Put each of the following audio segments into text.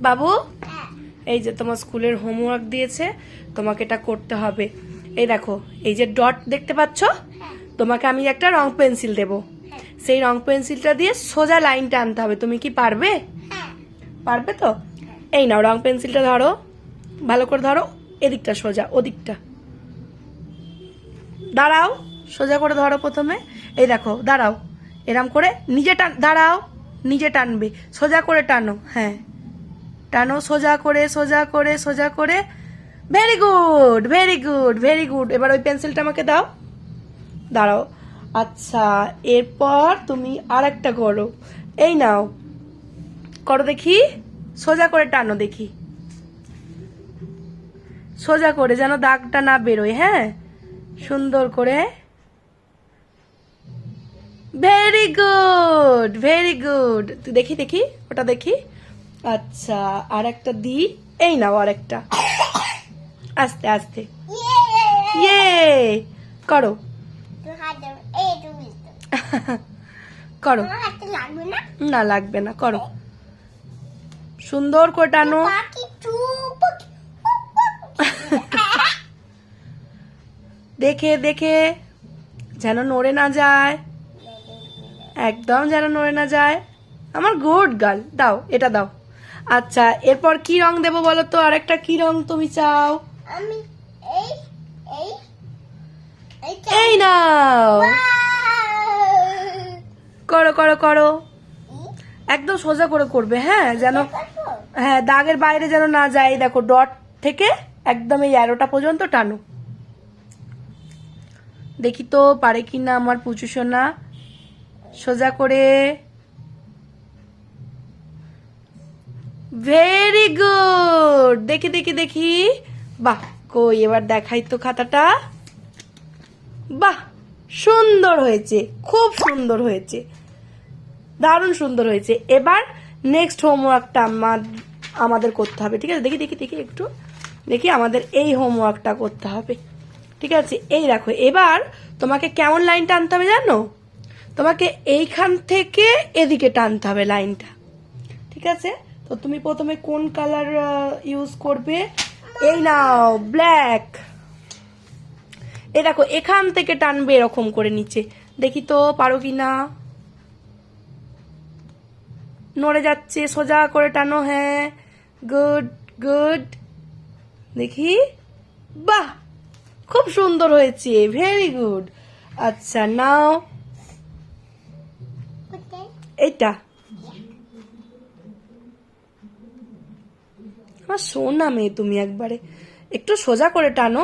বাবু? এই যে তোমার স্কুলের হোমওয়ার্ক দিয়েছে, তোমাকে এটা করতে হবে। এই দেখো, এই যে ডট দেখতে পাচ্ছ? তোমাকে আমি একটা রং পেন্সিল দেব। সেই রং পেন্সিলটা দিয়ে সোজা লাইনটা আনতে হবে। তুমি কি পারবে? পারবে তো? এই নাও রং পেন্সিলটা ধরো। ভালো করে ধরো, এদিকটা সোজা, ওদিকটা। দাঁড়াও, সোজা করে ধরো প্রথমে। এই দেখো, দাঁড়াও। এরম করে নিজে টান, দাঁড়াও, নিজে টানবে। সোজা করে টানো হ্যাঁ। টানো, সোজা করে সোজা করে সোজা করে। Very good very good very good এবার ওই পেন্সিলটা আমাকে দাও। দাঁড়াও। আচ্ছা এরপর তুমি আর একটা করো। এই নাও। করো দেখি। সোজা করে টানো দেখি। সোজা করে যেন দাগটা না বেরোয় হ্যাঁ? সুন্দর করে। ভেরি গুড ভেরি গুড তুই দেখি দেখি, ওটা দেখি। আচ্ছা আর একটা দি এই নাও আর একটা আস্তে। আস্তে ইয়ে করো। করো। না? লাগবে না করো। সুন্দর করে টানো। দেখে দেখে যেন নড়ে না যায়। একদম যেন নড়ে না যায়। আমার গুড গার্ল। দাও এটা দাও। আচ্ছা এরপর কি রং দেবো বলো তো? আরেকটা কি রং তুমি চাও? আমি এই এই এই নাও। করো করো করো। একদম সোজা করে করবে হ্যাঁ যেন হ্যাঁ দাগের বাইরে যেন না যায়। দেখো ডট থেকে একদম এই অ্যারোটা পর্যন্ত টানো। দেখি তো পারে কি না আমার পুচু সোনা। সোজা করে ভেরি গুড দেখি দেখি দেখি। বাহ, কই, এবার দেখাই তো খাতাটা। বাহ, সুন্দর হয়েছে, খুব সুন্দর হয়েছে। দারুণ সুন্দর হয়েছে। এবার নেক্সট হোমওয়ার্কটা আমাদের করতে হবে, ঠিক আছে? দেখি দেখি দেখি একটু। দেখি আমাদের এই হোমওয়ার্কটা করতে হবে। ঠিক আছে? এই দেখো, এবার তোমাকে কেমন লাইন টানতে হবে জানো? তোমাকে এইখান থেকে এদিকে টানতে হবে লাইনটা ঠিক আছে? তো তুমি প্রথমে কোন কালার ইউজ করবে? এই নাও ব্ল্যাক এ দেখো এখান থেকে টানবে এরকম করে নিচে। দেখি তো পারো কি না? নড়ে যাচ্ছে সোজা করে টানো হ্যাঁ। গুড গুড দেখি। বাহ! খুব সুন্দর হয়েছে ভেরি গুড আচ্ছা নাও। এইটা। আমার সোনা মেয়ে তুমি একবারে। একটু সোজা করে টানো।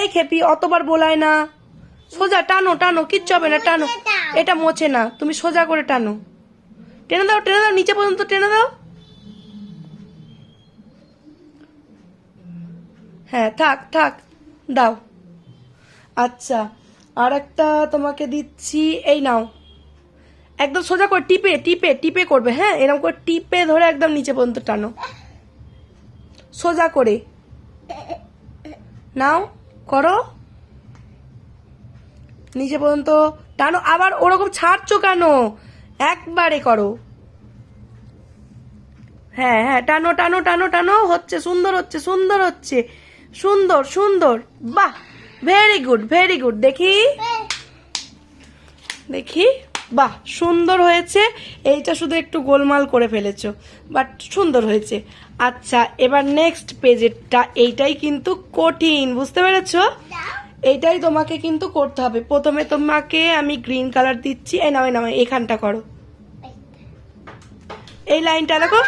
এই খেপি, অতবার বলায় না। সোজা টানো টানো, কিচ্ছু হবে না, টানো। এটা মোছে না, তুমি সোজা করে টানো। টেনে দাও টেনে দাও, নিচে পর্যন্ত টেনে দাও। হ্যাঁ থাক থাক, দাও। আচ্ছা আর একটা তোমাকে দিচ্ছি, এই নাও। একদম সোজা করে টিপে টিপে টিপে করবে হ্যাঁ? এরকম করে টিপে ধরে একদম নিচে পর্যন্ত টানো। সোজা করে। নাও, করো। নিচে পর্যন্ত টানো। আবার ওরকম ছাড়ছো কেন? একবারে করো। হ্যাঁ হ্যাঁ টানো টানো টানো টানো। হচ্ছে, সুন্দর হচ্ছে সুন্দর হচ্ছে। সুন্দর সুন্দর। বাহ! ভেরি গুড ভেরি গুড দেখি। দেখি। বাহ সুন্দর হয়েছে। এইটা শুধু একটু গোলমাল করে ফেলেছো বাট সুন্দর হয়েছে। আচ্ছা এবার নেক্সট পেজেরটা এইটাই কিন্তু কঠিন বুঝতে পেরেছ? এইটাই তোমাকে কিন্তু করতে হবে। প্রথমে তোমাকে আমি গ্রিন কালার দিচ্ছি। এই নাও এই নাও এখানটা করো। এই লাইনটা দেখো।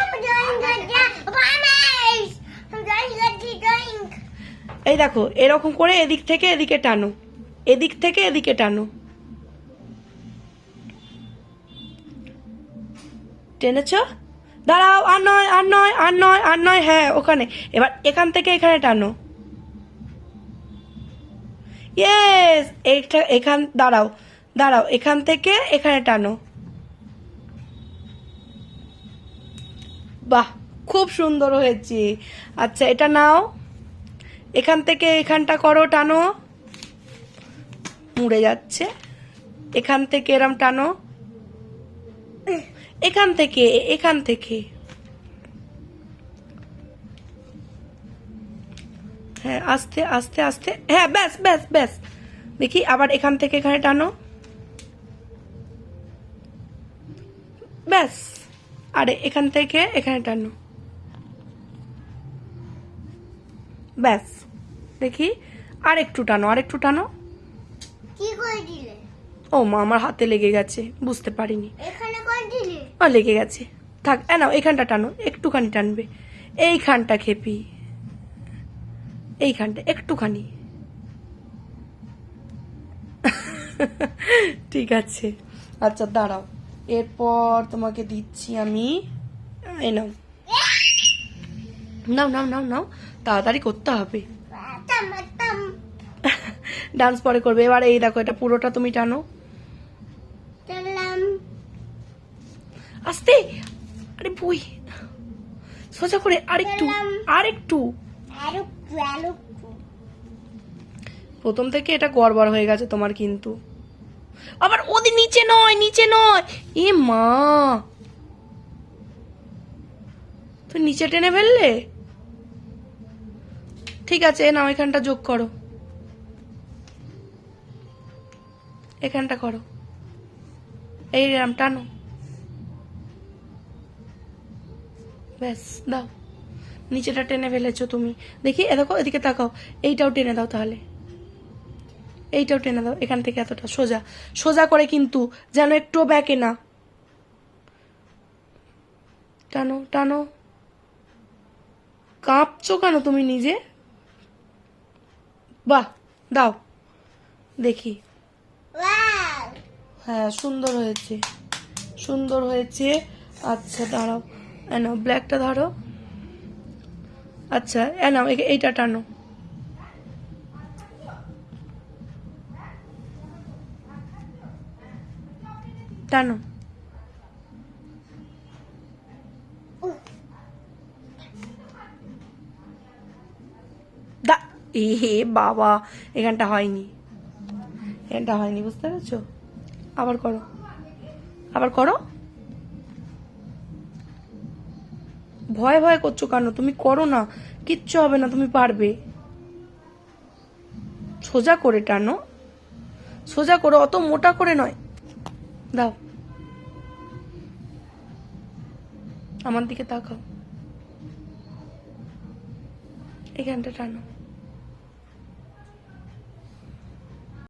এই দেখো এরকম করে এদিক থেকে এদিকে টানো। এদিক থেকে এদিকে টানো। টেনেছ? দাঁড়াও, আর নয় আর নয় আর নয় আর নয় হ্যাঁ ওখানে। এবার এখান থেকে এখানে টানো। ইয়েস এখান, দাঁড়াও দাঁড়াও, এখান থেকে এখানে টানো। বাহ, খুব সুন্দর হয়েছে। আচ্ছা এটা নাও। এখান থেকে এখানটা করো, টানো। মুড়ে যাচ্ছে। এখান থেকে এরম টানো। এখান থেকে এখান থেকে। হ্যাঁ আস্তে আস্তে আস্তে। হ্যাঁ ব্যাস ব্যাস ব্যাস। দেখি আবার এখান থেকে এখানে টানো। ব্যাস। আরে এখান থেকে এখানে টানো। ব্যাস। দেখি আর একটু টানো। আর একটু টানো ও মা আমার হাতে লেগে গেছে বুঝতে পারিনি। এখানে ও লেগে গেছে। থাক এ নাও এখানটা টানো একটুখানি টানবে। এইখানটা খেপি। এইখানটা একটুখানি। ঠিক আছে। আচ্ছা দাঁড়াও। এরপর তোমাকে দিচ্ছি আমি এই নাও। নাও নাও নাও নাও। তাড়াতাড়ি করতে হবে। ডান্স পরে করবে। এবার এই দেখো এটা পুরোটা তুমি টানো। আস্তে আরে বই। সোজা করে আরেকটু আরেকটু। আরও আরও প্রথম থেকে এটা গড়বড় হয়ে গেছে তোমার কিন্তু। আবার ওদের নিচে নয় নিচে নয়। এ মা। তুই নিচে টেনে ফেললে? ঠিক আছে নাও এখানটা যোগ করো। এখানটা করো। এই রাম টানো ব্যাস দাও। নিচেটা টেনে ফেলেছো তুমি। দেখি এ দেখো এদিকে তাকাও। এইটাও টেনে দাও তাহলে। এইটাও টেনে দাও এখান থেকে এতটা সোজা। সোজা করে কিন্তু যেন একটু ব্যাকে না। টানো টানো। কাঁপছো কেন তুমি নিজে? বাহ দাও। দেখি। হ্যাঁ সুন্দর হয়েছে। সুন্দর হয়েছে। আচ্ছা দাঁড়াও। এনাও ব্ল্যাকটা ধরো। আচ্ছা এনাও এইটা টানো। টানো। দা এ হে বাবা, এখানটা হয়নি। এখানটা হয়নি, বুঝতে পেরেছ? আবার করো। আবার করো? ভয় ভয় করছ কেন? তুমি করো না। কিচ্ছু হবে না, তুমি পারবে। সোজা করে টানো। সোজা করো, অত মোটা করে নয়। দাও। আমার দিকে তাকাও। এখানটা টানো।